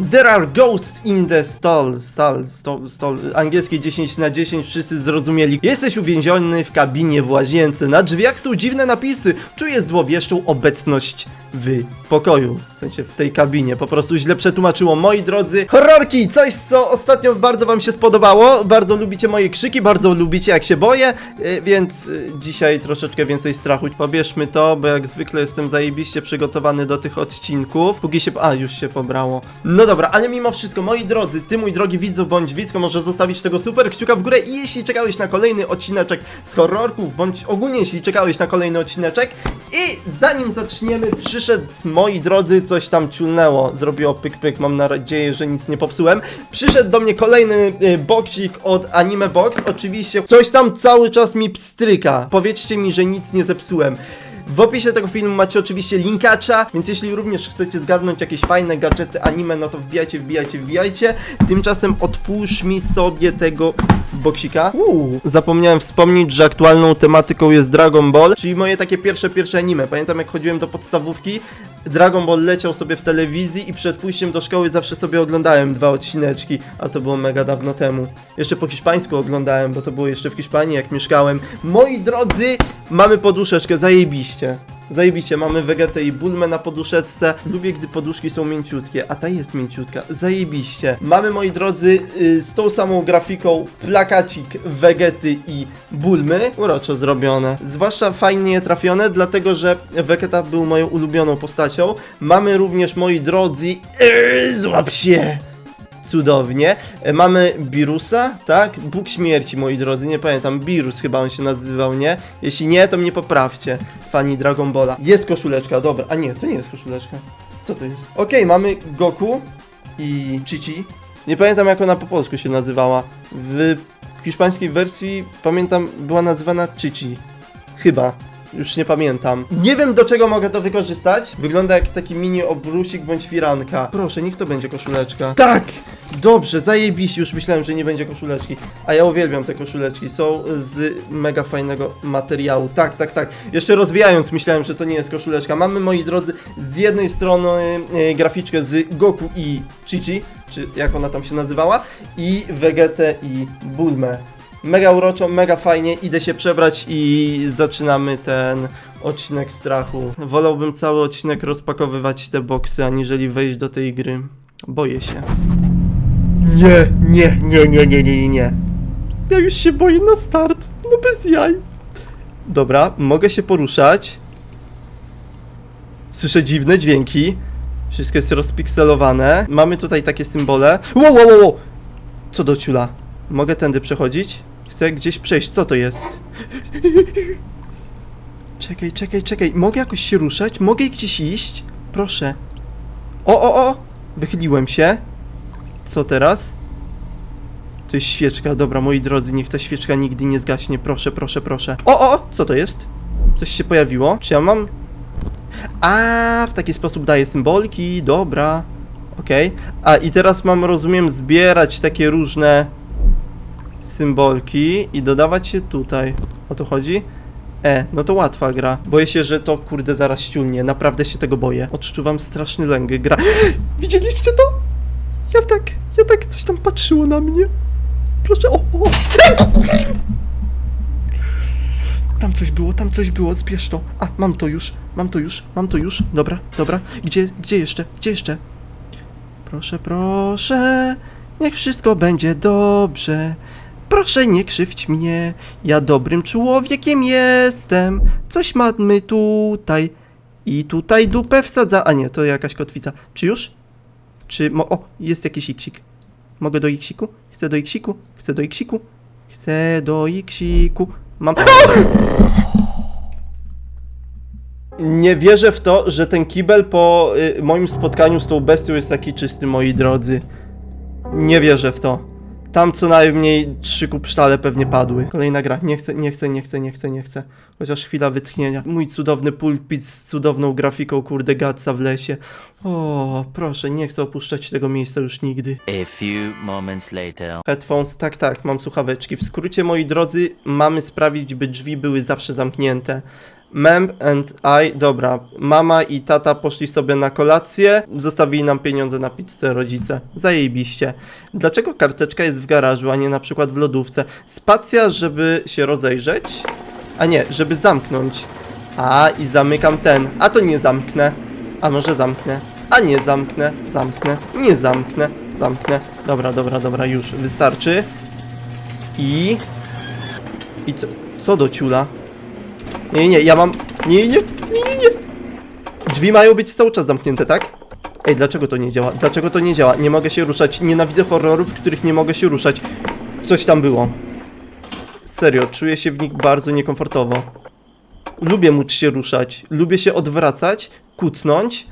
There are ghosts in the stall, stall, stall, stall, angielskie 10 na 10, wszyscy zrozumieli. Jesteś uwięziony w kabinie w łazience, na drzwiach są dziwne napisy, czujesz złowieszczą obecność w pokoju, w sensie w tej kabinie, po prostu źle przetłumaczyło. Moi drodzy, horrorki, coś co ostatnio bardzo wam się spodobało, bardzo lubicie moje krzyki, bardzo lubicie jak się boję, y, więc y, dzisiaj troszeczkę więcej strachu. Pobierzmy to, bo jak zwykle jestem zajebiście przygotowany do tych odcinków, póki się... a, już się pobrało. No dobra, ale mimo wszystko, moi drodzy, ty mój drogi widzu bądź widzko, może zostawić tego super kciuka w górę i jeśli czekałeś na kolejny odcineczek z horrorków, bądź ogólnie jeśli czekałeś na kolejny odcineczek i zanim zaczniemy, przyszedł, moi drodzy, coś tam ciulnęło, zrobiło pyk pyk, mam nadzieję, że nic nie popsułem, przyszedł do mnie kolejny y, boksik od Anime Box, oczywiście coś tam cały czas mi pstryka, powiedzcie mi, że nic nie zepsułem. W opisie tego filmu macie oczywiście linkacza, więc jeśli również chcecie zgarnąć jakieś fajne gadżety anime, no to wbijajcie, wbijajcie, wbijajcie. Tymczasem otwórz mi sobie tego boksika. Uuu. Zapomniałem wspomnieć, że aktualną tematyką jest Dragon Ball, czyli moje takie pierwsze, pierwsze anime. Pamiętam jak chodziłem do podstawówki, Dragon Ball leciał sobie w telewizji i przed pójściem do szkoły zawsze sobie oglądałem dwa odcineczki, a to było mega dawno temu. Jeszcze po hiszpańsku oglądałem, bo to było jeszcze w Hiszpanii jak mieszkałem. Moi drodzy, mamy poduszeczkę, zajebiście. Zajebiście, mamy Vegetę i Bulmę na poduszeczce. Lubię, gdy poduszki są mięciutkie, a ta jest mięciutka. Zajebiście. Mamy, moi drodzy, y, z tą samą grafiką plakacik Vegety i Bulmy. Uroczo zrobione. Zwłaszcza fajnie trafione, dlatego że Vegeta był moją ulubioną postacią. Mamy również, moi drodzy, yy, złap się! Cudownie. E, Mamy Birusa, tak? Bóg śmierci, moi drodzy, nie pamiętam. Birus chyba on się nazywał, nie? Jeśli nie, to mnie poprawcie, fani Dragon Balla. Jest koszuleczka, dobra. A nie, to nie jest koszuleczka. Co to jest? Okej, mamy Goku i Chichi. Nie pamiętam jak ona po polsku się nazywała. W hiszpańskiej wersji, pamiętam, była nazywana Chichi. Chyba. Już nie pamiętam. Nie wiem do czego mogę to wykorzystać. Wygląda jak taki mini obrusik bądź firanka. Proszę, niech to będzie koszuleczka. Tak! Dobrze, zajebiście. Już myślałem, że nie będzie koszuleczki. A ja uwielbiam te koszuleczki. Są z mega fajnego materiału. Tak, tak, tak. Jeszcze rozwijając, myślałem, że to nie jest koszuleczka. Mamy, moi drodzy, z jednej strony e, graficzkę z Goku i Chichi, czy jak ona tam się nazywała, i Vegetę i Bulmę. Mega uroczo, mega fajnie, idę się przebrać i zaczynamy ten odcinek strachu. Wolałbym cały odcinek rozpakowywać te boksy, aniżeli wejść do tej gry. Boję się. Nie, nie, nie, nie, nie, nie, nie. Ja już się boję na start. No bez jaj. Dobra, mogę się poruszać. Słyszę dziwne dźwięki. Wszystko jest rozpikselowane. Mamy tutaj takie symbole. Wow, wow, wow. Co do ciula? Mogę tędy przechodzić? Chcę gdzieś przejść. Co to jest? Czekaj, czekaj, czekaj. Mogę jakoś się ruszać? Mogę gdzieś iść? Proszę. O, o, o! Wychyliłem się. Co teraz? To jest świeczka. Dobra, moi drodzy, niech ta świeczka nigdy nie zgaśnie. Proszę, proszę, proszę. O, o! Co to jest? Coś się pojawiło? Czy ja mam... A, w taki sposób daję symbolki. Dobra. Okej. A, i teraz mam, rozumiem, zbierać takie różne symbolki i dodawać je tutaj. O to chodzi? E, no to łatwa gra. Boję się, że to kurde zaraz ściulnie. Naprawdę się tego boję. Odczuwam straszny lęk. Gra. Widzieliście to? Ja tak, ja tak coś tam patrzyło na mnie. Proszę, o, o. Tam coś było, tam coś było, zbierz to. A, mam to już, mam to już, mam to już. Dobra, dobra. Gdzie, gdzie jeszcze, gdzie jeszcze? Proszę, proszę, niech wszystko będzie dobrze. Proszę nie krzywdź mnie, ja dobrym człowiekiem jestem. Coś mamy tutaj. I tutaj dupę wsadza. A nie, to jakaś kotwica. Czy już? Czy. Mo o, jest jakiś iksik. Mogę do iksiku? Chcę do iksiku? Chcę do iksiku? Chcę do iksiku. Mam. Nie wierzę w to, że ten kibel po y, moim spotkaniu z tą bestią jest taki czysty, moi drodzy. Nie wierzę w to. Tam co najmniej trzy kupsztale pewnie padły. Kolejna gra. Nie chcę, nie chcę, nie chcę, nie chcę, nie chcę. Chociaż chwila wytchnienia. Mój cudowny pulpit z cudowną grafiką, kurde, Gatsa w lesie. O, proszę, nie chcę opuszczać tego miejsca już nigdy. A few moments later. Headphones, tak, tak, mam słuchaweczki. W skrócie, moi drodzy, mamy sprawić, by drzwi były zawsze zamknięte. Mem and I, dobra, mama i tata poszli sobie na kolację, zostawili nam pieniądze na pizzę rodzice. Zajebiście. Dlaczego karteczka jest w garażu, a nie na przykład w lodówce? Spacja, żeby się rozejrzeć? A nie, żeby zamknąć. A, i zamykam ten. A to nie zamknę. A może zamknę. A nie zamknę. Zamknę. Nie zamknę. Zamknę. Dobra, dobra, dobra, już wystarczy. I... I co, co do ciula? Nie, nie, ja mam... Nie, nie, nie, nie, nie. Drzwi mają być cały czas zamknięte, tak? Ej, dlaczego to nie działa? Dlaczego to nie działa? Nie mogę się ruszać. Nienawidzę horrorów, w których nie mogę się ruszać. Coś tam było. Serio, czuję się w nich bardzo niekomfortowo. Lubię móc się ruszać. Lubię się odwracać, kucnąć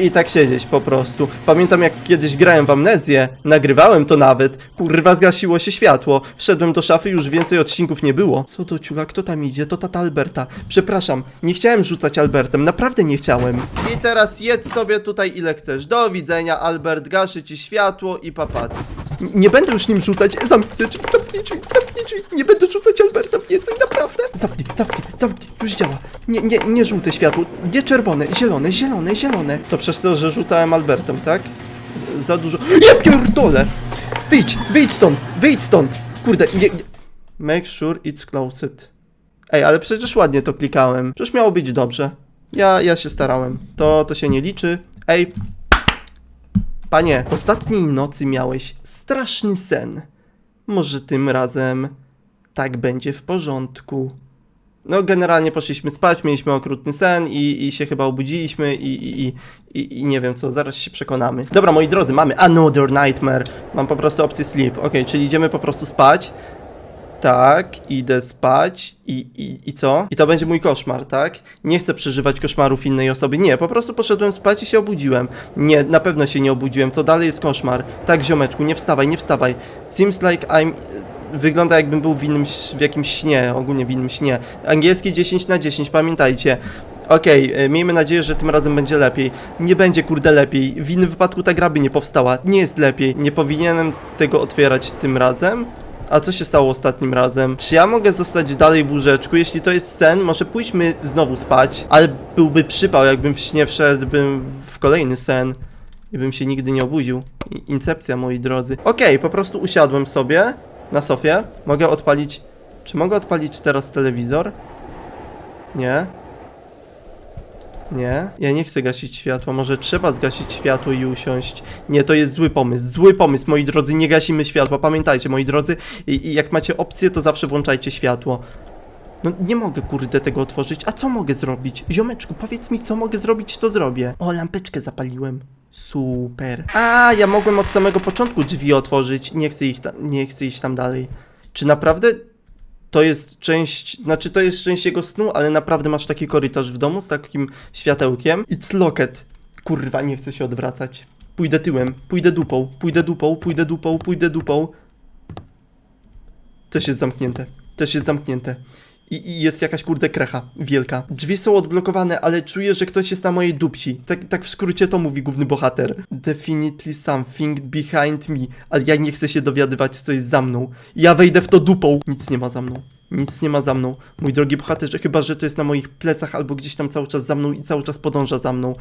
i, tak siedzieć po prostu. Pamiętam jak kiedyś grałem w amnezję, nagrywałem to nawet, kurwa zgasiło się światło, wszedłem do szafy, już więcej odcinków nie było. Co to ciula, kto tam idzie? To tata Alberta. Przepraszam, nie chciałem rzucać Albertem, naprawdę nie chciałem. I teraz jedz sobie tutaj ile chcesz. Do widzenia, Albert, gaszy ci światło i papat. Nie będę już nim rzucać, zamknij drzwi, zamknij zamknij nie będę rzucać Alberta więcej, naprawdę. Zamknij, zamknij, zamknij, już działa. Nie, nie, nie żółte światło, nie czerwone, zielone, zielone, zielone. To przez to, że rzucałem Albertem, tak? Z, za dużo. Ja pierdolę! Wyjdź, wyjdź stąd, wyjdź stąd! Kurde, nie, nie. Make sure it's closed. Ej, ale przecież ładnie to klikałem. Przecież miało być dobrze. Ja, ja się starałem. To, to się nie liczy. Ej, Panie, ostatniej nocy miałeś straszny sen. Może tym razem tak będzie w porządku. No, generalnie poszliśmy spać, mieliśmy okrutny sen i, i się chyba obudziliśmy i, i, i, i, i nie wiem co, zaraz się przekonamy. Dobra, moi drodzy, mamy Another Nightmare. Mam po prostu opcję sleep. Ok, czyli idziemy po prostu spać. Tak, idę spać i, i, i co? I to będzie mój koszmar, tak? Nie chcę przeżywać koszmarów innej osoby. Nie, po prostu poszedłem spać i się obudziłem. Nie, na pewno się nie obudziłem, to dalej jest koszmar. Tak, ziomeczku, nie wstawaj, nie wstawaj. Seems like I'm... Wygląda jakbym był w, innym, w jakimś śnie, ogólnie w innym śnie. Angielski 10 na 10, pamiętajcie. Okej, e, miejmy nadzieję, że tym razem będzie lepiej. Nie będzie kurde lepiej. W innym wypadku ta gra by nie powstała. Nie jest lepiej. Nie powinienem tego otwierać tym razem. A co się stało ostatnim razem? Czy ja mogę zostać dalej w łóżeczku? Jeśli to jest sen, może pójdźmy znowu spać. Ale byłby przypał, jakbym w śnie wszedłbym w kolejny sen. I bym się nigdy nie obudził. Incepcja, moi drodzy. Okej, po prostu usiadłem sobie na sofie. Mogę odpalić... Czy mogę odpalić teraz telewizor? Nie. Nie, ja nie chcę gasić światła. Może trzeba zgasić światło i usiąść. Nie, to jest zły pomysł. Zły pomysł, moi drodzy. Nie gasimy światła. Pamiętajcie, moi drodzy, i, i jak macie opcję, to zawsze włączajcie światło. No nie mogę kurde tego otworzyć. A co mogę zrobić? Ziomeczku, powiedz mi co mogę zrobić, to zrobię. O, lampeczkę zapaliłem. Super. A, ja mogłem od samego początku drzwi otworzyć. Nie chcę ich ta- nie chcę iść tam dalej. Czy naprawdę to jest część, znaczy to jest część jego snu, ale naprawdę masz taki korytarz w domu z takim światełkiem. It's locket. Kurwa, nie chcę się odwracać. Pójdę tyłem, pójdę dupą, pójdę dupą, pójdę dupą, pójdę dupą. Też jest zamknięte. Też jest zamknięte. I, I jest jakaś kurde krecha, wielka. Drzwi są odblokowane, ale czuję, że ktoś jest na mojej dupsi. Tak, tak w skrócie to mówi główny bohater. Definitely something behind me, ale ja nie chcę się dowiadywać, co jest za mną. Ja wejdę w to dupą. Nic nie ma za mną. Nic nie ma za mną. Mój drogi bohaterze, chyba, że to jest na moich plecach albo gdzieś tam cały czas za mną i cały czas podąża za mną.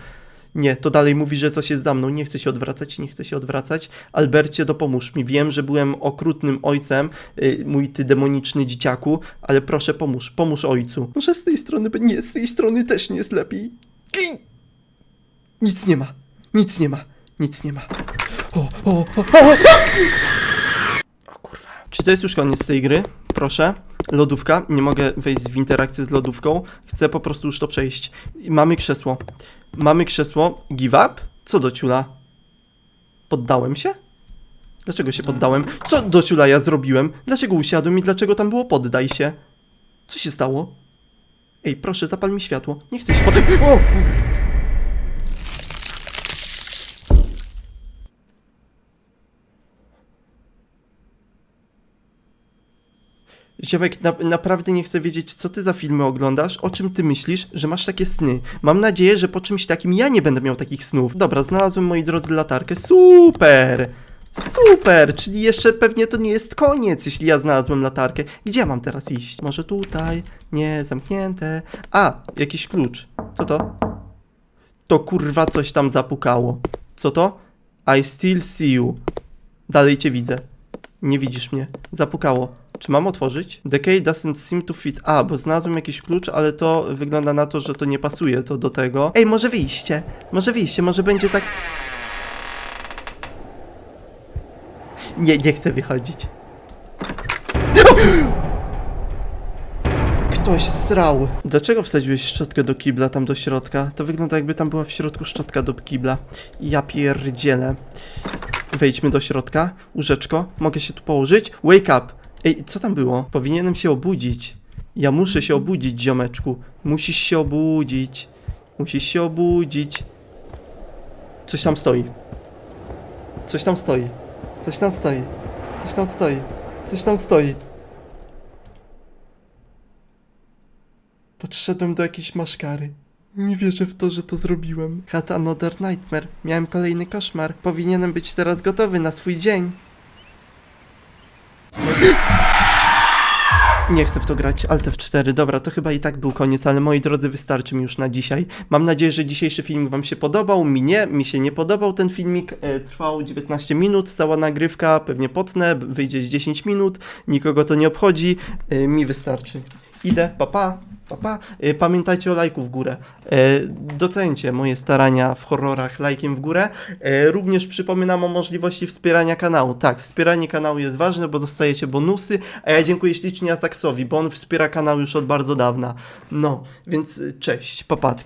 Nie, to dalej mówi, że coś jest za mną. Nie chcę się odwracać, nie chcę się odwracać. Albercie, dopomóż mi. Wiem, że byłem okrutnym ojcem, y, mój ty demoniczny dzieciaku, ale proszę pomóż, pomóż ojcu. Może z tej strony, nie, z tej strony też nie jest lepiej. Gin! Nic nie ma, nic nie ma, nic nie ma. O, o, o, o, o! kurwa. Czy to jest już koniec tej gry? Proszę. Lodówka. Nie mogę wejść w interakcję z lodówką. Chcę po prostu już to przejść. Mamy krzesło. Mamy krzesło. Give up? Co do ciula? Poddałem się? Dlaczego się poddałem? Co do ciula ja zrobiłem? Dlaczego usiadłem i dlaczego tam było poddaj się? Co się stało? Ej, proszę, zapal mi światło. Nie chcę się poddać. O kur... Ziomek, na, naprawdę nie chcę wiedzieć, co ty za filmy oglądasz, o czym ty myślisz, że masz takie sny. Mam nadzieję, że po czymś takim ja nie będę miał takich snów. Dobra, znalazłem, moi drodzy, latarkę. Super! Super, czyli jeszcze pewnie to nie jest koniec, jeśli ja znalazłem latarkę. Gdzie mam teraz iść? Może tutaj? Nie, zamknięte. A, jakiś klucz. Co to? To kurwa coś tam zapukało. Co to? I still see you. Dalej cię widzę. Nie widzisz mnie. Zapukało. Czy mam otworzyć? Key doesn't seem to fit. A, bo znalazłem jakiś klucz, ale to wygląda na to, że to nie pasuje to do tego. Ej, może wyjście. Może wyjście, może będzie tak... Nie, nie chcę wychodzić. Ktoś srał. Dlaczego wsadziłeś szczotkę do kibla tam do środka? To wygląda jakby tam była w środku szczotka do kibla. Ja pierdzielę. Wejdźmy do środka. Łóżeczko. Mogę się tu położyć? Wake up. Ej, co tam było? Powinienem się obudzić. Ja muszę się obudzić, ziomeczku. Musisz się obudzić. Musisz się obudzić. Coś tam stoi. Coś tam stoi. Coś tam stoi. Coś tam stoi. Coś tam stoi. Podszedłem do jakiejś maszkary. Nie wierzę w to, że to zrobiłem. Had another nightmare. Miałem kolejny koszmar. Powinienem być teraz gotowy na swój dzień. Nie chcę w to grać, Alt F4, dobra, to chyba i tak był koniec, ale moi drodzy, wystarczy mi już na dzisiaj. Mam nadzieję, że dzisiejszy filmik wam się podobał, mi nie, mi się nie podobał ten filmik, e, trwał 19 minut, cała nagrywka, pewnie potnę, wyjdzie z 10 minut, nikogo to nie obchodzi, e, mi wystarczy. Idę, papa, papa. E, pamiętajcie o lajku w górę. E, docencie moje starania w horrorach lajkiem w górę. E, również przypominam o możliwości wspierania kanału. Tak, wspieranie kanału jest ważne, bo dostajecie bonusy, a ja dziękuję ślicznie Azaksowi, bo on wspiera kanał już od bardzo dawna. No, więc cześć, papatki.